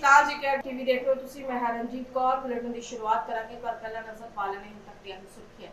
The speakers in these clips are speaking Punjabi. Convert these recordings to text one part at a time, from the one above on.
ਕੇਆਰ ਟੀਵੀ ਦੇਖ ਰਹੇ ਹੋ ਤੁਸੀਂ, ਮੈਂ ਹਾਂ ਰਣਜੀਤ ਕੌਰ। ਬੁਲੇਟਿਨ ਦੀ ਸ਼ੁਰੂਆਤ ਕਰਾਂਗੇ, ਪਰ ਪਹਿਲਾਂ ਨਜ਼ਰ ਪਾ ਲੈਣੇ ਹੁਣ ਤੱਕ ਦੀਆਂ ਸੁਰਖੀਆਂ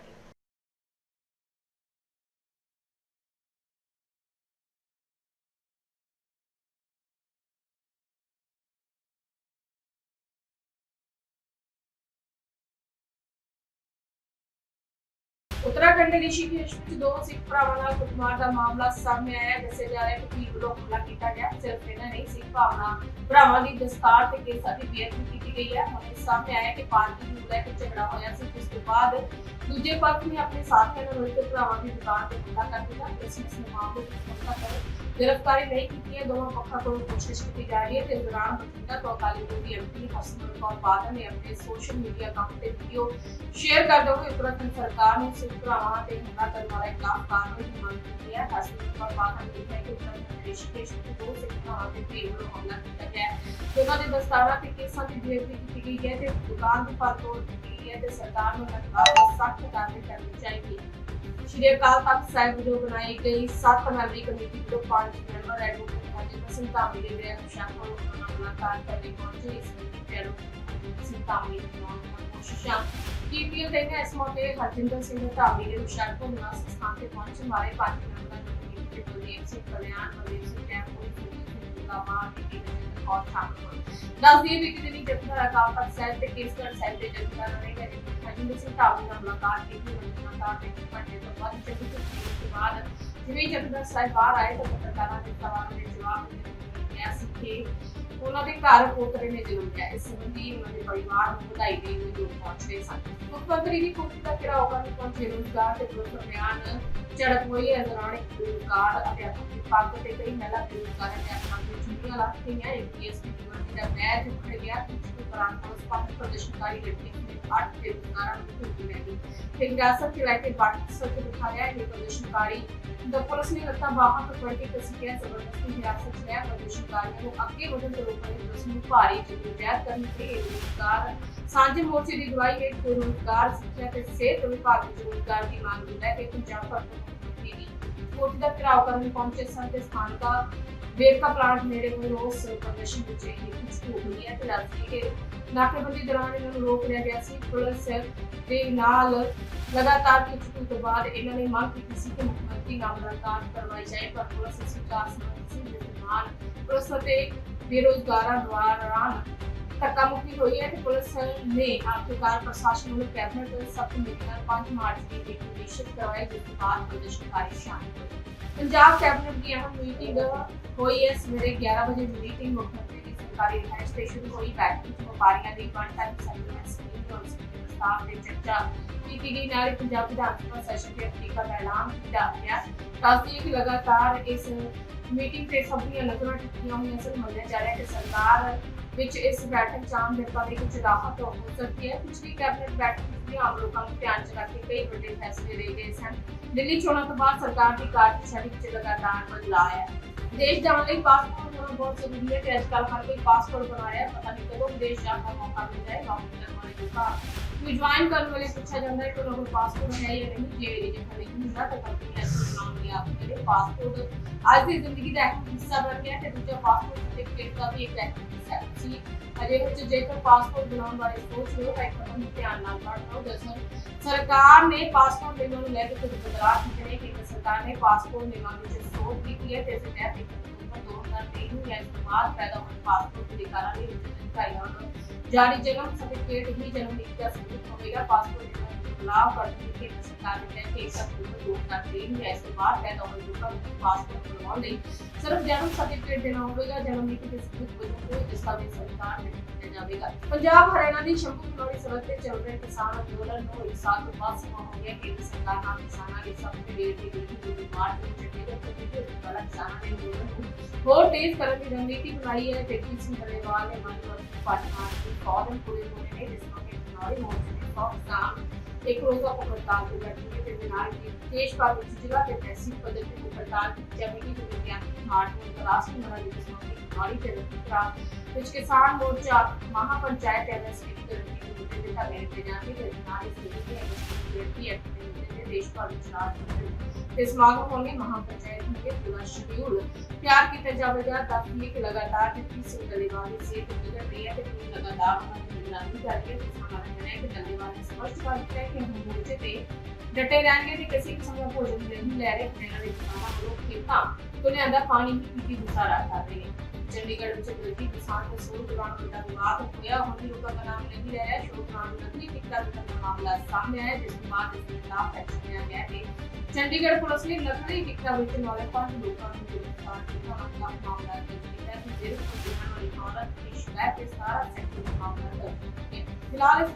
ਉੱਤਰਾਖੰਡ ਦੇ ਰਿਸ਼ੀਕੇਸ਼ ਵਿੱਚ ਦੋ ਸਿੱਖ ਭਰਾਵਾਂ ਨਾਲ ਕੁੱਟਮਾਰ ਦਾ ਮਾਮਲਾ ਸਾਹਮਣੇ ਆਇਆ ਦੱਸਿਆ ਜਾ ਰਿਹਾ ਹੈ ਕਿ ਭੀੜ ਵੱਲੋਂ ਹਮਲਾ ਕੀਤਾ ਗਿਆ ਸਿਰਫ ਇਹਨਾਂ ਨਹੀਂ ਸਿੱਖ ਭਾਵਨਾ ਭਰਾਵਾਂ ਦੀ ਦਸਤਾਰ ਤੇ ਕੇਸਾਂ ਦੀ ਬੇਅਦਬੀ ਕੀਤੀ ਗਈ ਹੈ ਹੁਣ ਸਾਹਮਣੇ ਆਇਆ ਕਿ ਪਾਰਟੀ ਨੂੰ ਲੈ ਕੇ ਝਗੜਾ ਹੋਇਆ ਸੀ ਜਿਸ ਤੋਂ ਬਾਅਦ ਦੂਜੇ ਪੱਖ ਨੇ ਆਪਣੇ ਸਾਥੀਆਂ ਨਾਲ ਮਿਲ ਕੇ ਭਰਾਵਾਂ ਦੀ ਦੁਕਾਨ ਤੇ ਹਮਲਾ ਕਰ ਦਿੱਤਾ ਇਸ ਵਿੱਚ ਮਾਮਲੇ ਦੀ ਕਰ ਗ੍ਰਿਫਤਾਰੀ ਨਹੀਂ ਕੀਤੀ ਹੈ। ਦੋਵਾਂ ਪੱਖਾਂ ਕੋਲੋਂ ਪੁੱਛਗਿੱਛ ਕੀਤੀ ਜਾ ਰਹੀ ਹੈ ਤੇ ਦੌਰਾਨ ਬਠਿੰਡਾ ਤੋਂ ਅਕਾਲੀ ਦਲ ਦੀ ਐਮਪੀ ਹਸਨੁਰ ਕੌਰ ਬਾਦਲ ਨੇ ਆਪਣੇ ਸੋਸ਼ਲ ਮੀਡੀਆ ਅਕਾਊਂਟ ਤੇ ਵੀਡੀਓ ਸ਼ੇਅਰ ਕਰਦੇ ਹੋਏ ਉੱਤਰਾਖੰਡ ਸਰਕਾਰ ਨੂੰ ਸਿੱਖ ਭਰਾਵਾਂ ਤੇ ਹਮਲਾ ਕਰਨ ਵਾਲੇ ਖਿਲਾਫ ਕਾਰਵਾਈ ਦੀ ਮੰਗ ਕੀਤੀ ਹੈ। ਹਸਨੁਰ ਕੌਰ ਬਾਦਲ ਨੇ ਕਿਹਾ ਕਿ ਉੱਤਰਾਖੰਡ ਦੇ ਰਿਸ਼ੀਕੇਸ਼ ਵਿੱਚ ਦੋ ਸਿੱਖ ਤੇ ਭੀੜ ਵੱਲੋਂ ਹਮਲਾ ਕੀਤਾ ਗਿਆ ਹੈ। ਉਹਨਾਂ ਦੇ ਦਸਤਾਰਾਂ ਤੇ ਕੇਸਾਂ ਦੀ ਬੇਅਦਬੀ ਕੀਤੀ ਗਈ ਹੈ ਤੇ ਦੁਕਾਨ ਦੀ ਭੰਨਤੋੜ ਕੀਤੀ ਗਈ ਹੈ ਤੇ ਸਰਕਾਰ ਨੂੰ ਲਗਾਤਾਰ ਸਖਤ ਕਾਰਵਾਈ ਕਰਨੀ ਚਾਹੀਦੀ ਹੈ। ਸ਼੍ਰੀ ਅਕਾਲ ਤਖਤ ਸਾਹਿਬ ਵੱਲੋਂ ਬਣਾਈ ਗਈ ਸੱਤ ਮੈਂਬਰੀ ਕਮੇਟੀ ਵੱਲੋਂ ਪੰਜ ਮੈਂਬਰ ਐਡਵੋਕੇਟ ਹਰਜਿੰਦਰ ਸਿੰਘ ਦੇ ਵਿਆਹ ਸ਼ਾਮਲ ਹੋਣ ਮੁਲਾਕਾਤ ਕਰਨ ਪਹੁੰਚੇ। ਇਸ ਕਮੇਟੀ ਦੇ ਐਡਵੋਕੇਟ ਸਿੰਘ ਕੋਸ਼ਿਸ਼ਾਂ ਕੀਤੀਆਂ ਗਈਆਂ ਇਸ ਮੌਕੇ ਹਰਜਿੰਦਰ ਸਿੰਘ ਧਾਮੀ ਦੇ ਹੁਸ਼ਿਆਰਪੁਰ ਨਿਵਾਸ ਸਥਾਨ ਤੇ ਪਹੁੰਚਣ ਵਾਲੇ ਪੰਜ ਮੈਂਬਰਾਂ ਦੀ ਕਮੇਟੀ ਦੇ ਬਲਦੇਵ ਸਿੰਘ ਕਲਿਆਣ ਬਲਦੇਵ ਸਿੰਘ ਟੈਂਪੋ ਸਿੰਘ ਲਾਮਾ ਦੀ ਔਰ ਸ਼ਾਮਲ ਹੋਏ ਦੱਸ ਦਈਏ ਵੀ ਕਿ ਦਿਨੀ ਜਥੇਦਾਰ ਅਕਾਲ ਤਖਤ ਸਾਹਿਬ ਤੇ ਕੇਸਗੜ੍ਹ ਸਾਹਿਬ ਦੇ ਜਥੇਦਾਰ ਰਹੇ ਗਏ ਹਰਜਿੰਦਰ ਸਿੰਘ ਧਾਮੀ ਨਾਲ ਮੁਲਾਕਾਤ ਕੀਤੀ ਮੁਲਾਕਾਤ ਦੇ ਘੰਟੇ ਤੋਂ ਬਾਅਦ ਚੱਲੀ ਉਸ ਤੋਂ ਬਾਅਦ ਜਿਵੇਂ ਜਥੇਦਾਰ ਸਾਹਿਬ ਬਾਹਰ ਆਏ ਤਾਂ ਪੱਤਰਕਾਰਾਂ ਦੇ ਸਵਾਲਾਂ ਦੇ ਜਵਾਬ ਦਿੰਦੇ ਸੀ ਕਿ ਉਹਨਾਂ ਦੇ ਘਰ ਪੋਤਰੇ ਨੇ ਜਨਮ ਲਿਆ ਇਸ ਸੰਬੰਧੀ ਉਹਨਾਂ ਦੇ ਪਰਿਵਾਰ ਨੂੰ ਵਧਾਈ ਦੇਣ ਲਈ ਪਹੁੰਚ ਗਏ ਸਨ। ਮੁੱਖ ਮੰਤਰੀ ਦੀ ਕੋਠੀ ਦਾ ਘਿਰਾਓ ਕਰਨ ਪਹੁੰਚੇ। ਰੋਜ਼ਗਾਰ ਤੇ ਪੁਲਿਸ ਬਿਆਨ ਝੜਪ ਹੋਈ ਹੈ। ਦੌਰਾਨ ਇੱਕ ਬੇਰੁਜ਼ਗਾਰ ਅਧਿਆਪਕ ਦੀ ਪੱਗ ਤੇ ਕਈ ਮਹਿਲਾ ਬੇਰੁਜ਼ਗਾਰ ਅਧਿਆਪਕਾਂ ਦੀ ਚੁੰਨੀਆਂ ਲੱਗ ਗਈਆਂ ਏਪੀਐਸ ਦੀ ਯੂਨੀਵਰਸਿਟੀ ਦਾ ਬੈਚ ਉੱਖੜ ਗਿਆ। ਇਸ ਦੌਰਾਨ ਪੁਲਿਸ ਪਾਸ ਪ੍ਰਦਰਸ਼ਨਕਾਰੀ ਲੜਕੀ ਨੇ ਅੱਠ ਬੇਰੁਜ਼ਗਾਰਾਂ ਨੂੰ ਕੁੱਟੀ ਲੈ ਗਈ। ਤੇ ਹਿਰਾਸਤ 'ਚ ਲੈ ਕੇ ਬਾਟ ਸੱਚ ਦਿਖਾਇਆ। ਇਹ ਪ੍ਰਦਰਸ਼ਨਕਾਰੀ ਦਾ ਪੁਲਿਸ ਨੇ ਲੱਤਾਂ ਬਾਹਾਂ ਪਕੜ ਕੇ ਕਸੀਆਂ ਜ਼ਬਰਦਸਤੀ ਹਿਰਾਸਤ ਲਿਆ। ਪ੍ਰਦਰਸ਼ਨਕਾਰੀਆਂ ਨੂੰ ਅੱਗੇ ਵਧਣ ਤੋਂ ਰੋਕਣ ਲਈ ਪੁਲਿਸ ਨੂੰ ਭਾਰੀ ਜਦੋਜਹਿਦ ਕਰਨੀ ਪਈ ਇਹ ਰੋਜ਼ਗਾਰ ਸਾਂਝੇ ਮੋਰਚੇ ਦੀ ਅਗਵਾਈ ਹੇਠ ਰੋਜ਼ਗਾਰ ਸਿੱਖਿਆ ਤੇ ਸਿਹਤ ਵਿਭਾਗ ਵਿੱਚ ਰੋਜ਼ਗਾਰ ਦੀ ਮੰਗ ਨੂੰ ਲੈ ਕੇ ਪੰਜਾਬ ਭਰ ਦੀ ਕੋਰਟ ਦਾ ਘਿਰਾਓ ਕਰਨ ਪਹੁੰਚੇ ਸਨ ਤੇ ਸਥਾਨਕਾ ਵੇਰਕਾ ਪਲਾਂਟ ਨੇੜੇ ਹੋਏ ਰੋਸ ਪ੍ਰਦਰਸ਼ਨ ਵਿੱਚ ਇਹ ਕੁਝ ਹੋ ਗਈ ਹੈ ਤੇ ਰਾਜੀ ਕਿ ਨਾਕੇਬੰਦੀ ਦੌਰਾਨ ਇਹਨਾਂ ਨੂੰ ਰੋਕ ਲਿਆ ਗਿਆ ਸੀ। ਪੁਲਿਸ ਦੇ ਨਾਲ ਲਗਾਤਾਰ ਪੁੱਛਗਿੱਛ ਤੋਂ ਬਾਅਦ ਇਹਨਾਂ ਨੇ ਮੰਗ ਕੀਤੀ ਸੀ ਕਿ ਮੁੱਖ ਮੰਤਰੀ ਨਾਲ ਮੁਲਾਕਾਤ ਕਰਵਾਈ ਜਾਏ, ਪਰ ਪੁਲਿਸ ਇਸ ਵਿਕਾਸ ਨਹੀਂ ਸੀ ਜਿਸ ਨਾਲ ਪੁਲਿਸ ਅਤੇ ਬੇਰੋਜ਼ਗਾਰਾਂ ਦੁਆਰਾ ਧੱਕਾ ਮੁੱਕੀ ਹੋਈ ਹੈ ਤੇ ਪੁਲਿਸ ਨੇ ਆਖਿਰਕਾਰ ਪ੍ਰਸ਼ਾਸਨ ਨੂੰ ਕੈਬਨਿਟ ਸਬ ਕਮੇਟੀ ਨਾਲ 5 ਮਾਰਚ ਦੀ ਮੀਟਿੰਗ ਨਿਸ਼ਚਿਤ ਕਰਵਾਈ, ਜਿਸ ਤੋਂ ਬਾਅਦ ਪ੍ਰਦਰਸ਼ਨਕਾਰੀ ਸ਼ਾਮਲ ਹੋਏ। ਪੰਜਾਬ ਕੈਬਨਿਟ ਦੀ ਅਹਿਮ ਮੀਟਿੰਗ ਹੋਈ ਹੈ। ਸਵੇਰੇ 11 ਵਜੇ ਮੀਟਿੰਗ ਮੁੱਖ ਮੰਤਰੀ ਦੀ ਸਰਕਾਰੀ ਰਿਹਾਇਸ਼ ਤੇ ਸ਼ੁਰੂ ਹੋਈ। ਬੈਠਕ ਵਿੱਚ ਵਪਾਰੀਆਂ ਦੀ ਵਨ ਟਾਈਮ ਸੈਟਲਮੈਂਟ ਸਕੀਮ ਤੋਂ ਉਸ ਦੇ ਪ੍ਰਸਤਾਵ ਤੇ ਚਰਚਾ ਕੀਤੀ ਗਈ। ਨਾਲੇ ਪੰਜਾਬ ਵਿਧਾਨ ਸਭਾ ਸੈਸ਼ਨ ਦੇ ਅਫਰੀਕਾ ਦਾ ਐਲਾਨ ਕੀਤਾ ਗਿਆ। ਦੱਸਦੀ ਕਿ ਲਗਾਤਾਰ ਇਸ ਮੀਟਿੰਗ ਤੇ ਸਭ ਦੀਆਂ ਨਜ਼ਰਾਂ ਟਿਕੀਆਂ ਹੋਈਆਂ ਸਨ। ਮੰਨਿਆ ਜਾ ਰਿਹਾ ਹੈ ਕਿ ਸਰਕਾਰ ਵਿੱਚ ਇਸ ਬੈਠਕ ਚ ਆਮ ਜਨਤਾ ਲਈ ਕੁਝ ਰਾਹਤ ਹੋ ਸਕਦੀ ਹੈ। ਪਿਛਲੀ ਕੈਬਨਿਟ ਬੈਠਕ ਵਿੱਚ ਆਮ ਲੋਕਾਂ ਨੂੰ ਧਿਆਨ ਚ ਰੱਖ ਕੇ ਕਈ ਵੱਡੇ ਫੈਸਲੇ ਲਏ ਗਏ ਸਨ। ਦਿੱਲੀ ਚੋਣਾਂ ਤੋਂ ਬਾਅਦ ਸਰਕਾਰ ਦੀ ਕਾਰਜਸ਼ੈਲੀ ਵਿੱਚ ਲਗਾਤਾਰ ਬਦਲਾਅ ਆਇਆ। ਦੇਸ਼ ਜਾਣ ਲਈ ਪਾਸਪੋਰਟ ਹੋਣਾ ਬਹੁਤ ਜ਼ਰੂਰੀ ਹੈ ਤੇ ਅੱਜ ਕੱਲ੍ਹ ਹਰ ਕੋਈ ਪਾਸਪੋਰਟ ਬਣਾ ਪਤਾ ਨਹੀਂ ਕਦੋਂ ਵਿਦੇਸ਼ ਜਾਣ ਦਾ ਮੌਕਾ ਮਿਲ ਜਾਏ ਨੌਕਰੀ ਕਰਨ ਵਾਲੇ ਲੋਕਾਂ ਨੂੰ। ਜੁਆਇਨ ਕਰਨ ਵਾਲੇ ਪੁੱਛਿਆ ਜਾਂਦਾ ਹੈ ਕਿ ਉਹਨਾਂ ਕੋਲ ਪਾਸਪੋਰਟ ਹੈ ਜਾਂ ਨਹੀਂ, ਜੇ ਇਹ ਨਹੀਂ ਹੁੰਦਾ ਤਾਂ ਕੰਪਨੀ ਐਸੇ ਬਣਾਉਣ ਲਈ ਆਪ ਜਿਹੜੇ ਪਾਸਪੋਰਟ ਅੱਜ ਦੀ ਜ਼ਿੰਦਗੀ ਦਾ ਇੱਕ ਹਿੱਸਾ ਬਣ ਗਿਆ ਤੇ ਦੂਜਾ ਪਾਸਪੋਰਟ ਸਰਟੀਫਿਕੇਟ ਦਾ ਵੀ ਇੱਕ ਅਹਿਮ ਹਿੱਸਾ ਹੈ। ਤੁਸੀਂ ਅਜੇ ਵਿੱਚ ਜੇਕਰ ਪਾਸਪੋਰਟ ਬਣਾਉਣ ਬਾਰੇ ਸੋਚ ਰਹੇ ਹੋ ਤਾਂ ਇੱਕ ਕਦਮ ਧਿਆਨ ਨਾਲ ਪੜ੍ਹੋ ਦਰਅਸਲ ਸਰਕਾਰ ਨੇ ਪਾਸਪੋਰਟ ਨਿਯਮਾਂ ਨੂੰ ਲੈ ਕੇ ਕੁਝ ਬਦਲਾਅ ਕੀਤੇ ਨੇ ਕਿ ਸਰਕਾਰ ਨੇ ਪਾਸਪੋਰਟ ਨਿਯਮਾਂ ਵਿੱਚ ਸੋਧ ਕੀਤੀ ਹੈ ਤੇ ਇਸ ਤਹਿਤ ਇੱਕ ਅਕਤੂਬਰ 2023 ਨੂੰ ਜਾਂ ਇਸ ਤੋਂ ਬਾਅਦ ਪੈਦਾ ਹੋਣ ਪਾਸਪੋਰਟ ਅਧਿਕਾਰਾਂ ਲਈ ਅਧਿਕਾਰੀਆਂ ਨੂੰ ਜਾਰੀ ਜਨਮ ਸਰਟੀਫਿਕੇਟ ਹੀ ਜਨਮ ਨੀਤੀ ਦਾ ਸਬੂਤ ਹੋਵੇਗਾ ਪਾਸਪੋਰਟ ਨਿਯਮਾਂ ਵਿੱਚ ਬਦਲਾਅ ਕਰਨ ਦੀ ਸਰਕਾਰ ਨੇ ਕਿਹਾ ਕਿ ਇੱਕ ਅਕਤੂਬਰ 2023 ਨੂੰ ਜਾਂ ਇਸ ਤੋਂ ਬਾਅਦ ਪੈਦਾ ਹੋਣ ਲੋਕਾਂ ਨੂੰ ਪਾਸਪੋਰਟ ਬਣਾਉਣ ਲਈ ਸਿਰਫ ਜਨਮ ਸਰਟੀਫਿਕੇਟ ਦੇਣਾ ਹੋਵੇਗਾ, ਜਨਮ ਨੀਤੀ ਦੇ ਸਬੂਤ ਵਜੋਂ ਕੋਈ ਦਸਤਾਵੇਜ਼ ਸਰਕਾਰ ਨੇ ਦਿੱਤਾ ਜਾਵੇਗਾ। ਪੰਜਾਬ ਹਰਿਆਣਾ ਦੀ ਸ਼ੰਭੂ ਫਲੋਰੀ ਸੜਕ ਤੇ ਚੱਲ ਰਹੇ ਕਿਸਾਨ ਅੰਦੋਲਨ ਨੂੰ ਇੱਕ ਸਾਲ ਤੋਂ ਬਾਅਦ ਸਮਾਂ ਹੋ ਗਿਆ ਕਿ ਸਰਕਾਰ ਨਾਲ ਕਿਸਾਨਾਂ ਦੀ ਸਭ ਤੋਂ ਦੇਰ ਦੀ ਗਈ ਦੀ ਮਾਰਚ ਵਿੱਚ ਜਿਹੜੇ ਪ੍ਰਤੀਕਿਰਿਆ ਵਾਲਾ ਕਿਸਾਨਾਂ ਦੇ ਅੰਦੋਲਨ ਨੂੰ ਹੋਰ ਤੇਜ਼ ਕਰਨ ਦੀ ਰਣਨੀਤੀ ਬਣਾਈ ਹੈ। ਜਗਜੀਤ ਸਿੰਘ ਗਰੇਵਾਲ ਨੇ ਮੰਨ ਲਓ ਪਾਟਨਾ ਦੀ ਫੌਰਨ ਪੂਰੇ ਹੋਏ ਨੇ, ਜਿਸ ਨੂੰ ਕਿ ਚੁਣਾਵੀ ਮੋਰਚੇ ਦੇ ਸੌ ਕਿਸਾਨ ਇੱਕ ਰੋਜ਼ਾ ਭੁੱਖ ਹੜਤਾਲ ਤੇ ਬੈਠਣਗੇ ਤੇ ਦੇ ਨਾਲ ਹੀ ਦੇਸ਼ ਭਰ ਵਿੱਚ ਜ਼ਿਲ੍ਹਾ ਤੇ ਤਹਿਸੀਲ ਪੱਧਰ ਤੇ ਭੁੱਖ ਹੜਤਾਲ ਕੀਤੀ ਜਾਵੇਗੀ ਜੋ ਵਿਗਿਆਨਕ ਮਾਰਚ ਨੂੰ ਰਾਸ਼ਟਰੀ ਮਹਾਰਾਜ ਦੀ ਸਮਾਪਤੀ ਦਿਵਾਲੀ ਤੇ ਰੱਖਿਆ ਵਿੱਚ ਕਿਸਾਨ ਮੋਰਚਾ ਮਹਾ ਪੰਚਾਇਤ ਐਮਐਸਪੀ ਦੀ ਗਰੰਟੀ ਦੇ ਮੁੱਦੇ ਤੇ ਧਰਨੇ ਦਿੱਤੇ ਜਾਣਗੇ ਤੇ ਨਾਲ ਹੀ ਸਿੱਧੀ ਤੇ ਐਮਐਸਪੀ ਐਕਟ ਦੇ ਮੁੱਦੇ ਤੇ ਤਿਆਰ ਕੀਤਾ ਜਾਵੇਗਾ ਤਾਂ ਕਿ ਲਗਾਤਾਰ ਜਿੱਤੀ ਸਿੰਘ ਡੱਲੇਵਾਲ ਦੀ ਸਿਹਤ ਵਿਗੜ ਰਹੀ ਹੈ ਤੇ ਪੂਰੀ ਲਗਾਤਾਰ ਉਹਨਾਂ ਦੀ ਨਿਗਰਾਨੀ ਕਰ ਰਹੀ ਹੈ ਕਹਿਣਾ ਹੈ ਕਿ ਡੱਲੇਵਾਲ ਨੇ ਸਪਸ਼ਟ ਕਰ ਦਿੱਤਾ ਹੈ ਕਿ ਉਹ ਮੋਰਚੇ ਤੇ ਡਟੇ ਰਹਿਣਗੇ ਤੇ ਕਿਸੇ ਕਿਸਮ ਦਾ ਭੋਜਨ ਨਹੀਂ ਲੈ ਰਹੇ ਪਿੰਡਾਂ ਦੇ ਕਿਸਾਨਾਂ ਵੱਲੋਂ ਖੇਤਾਂ ਤੋਂ ਲਿਆਂਦਾ ਪਾਣੀ ਹੀ ਪੀ ਗੁਜ਼ਾਰਾ ਕਰ ਰਹੇ ਨੇ ਚੰਡੀਗੜ੍ਹ ਵਿੱਚ ਬਲਦੀ ਕਿਸਾਨ ਤੇ ਸੂਰ ਦੌਰਾਨ ਵੱਡਾ ਵਿਵਾਦ ਹੋਇਆ ਹੁਣ ਵੀ ਲੋਕਾਂ ਦਾ ਨਾਮ ਨਹੀਂ ਲੈ ਰਿਹਾ ਸ਼ੋਰ ਦੌਰਾਨ ਨਕਲੀ ਟਿਕਟਾਂ ਦਾ ਮਾਮਲਾ ਸਾਹਮਣੇ ਆਇਆ ਜਿਸ ਤੋਂ ਬਾਅਦ ਇਸ ਦੇ ਖਿਲਾਫ ਐਕਸ਼ਨ ਲਿਆ ਗਿਆ ਤੇ ਚੰਡੀਗੜ੍ਹ ਪੁਲਿਸ ਨੇ ਨਕਲੀ ਟਿਕਟਾਂ ਵਿੱਚ ਵਾਲੇ ਪੰਜ ਲੋਕਾਂ ਨੂੰ ਗ੍ਰਿਫਤਾਰ ਕੀਤਾ ਉਹਨਾਂ ਦਾ ਮਾਮਲਾ ਦਰਜ ਕੀਤਾ ਹੈ ਕਿ ਜਿਹੜੇ ਪੁਲਿਸ ਵਾਲੀ ਔਰਤ ਦੀ ਸ਼ਿਕਾਇਤ ਤੇ ਸਾਰਾ ਸੈਕਟਰ ਦਾ ਮਾਮਲਾ ਦਰਜ ਹੈ ਫਿਲਹਾਲ ਇਸ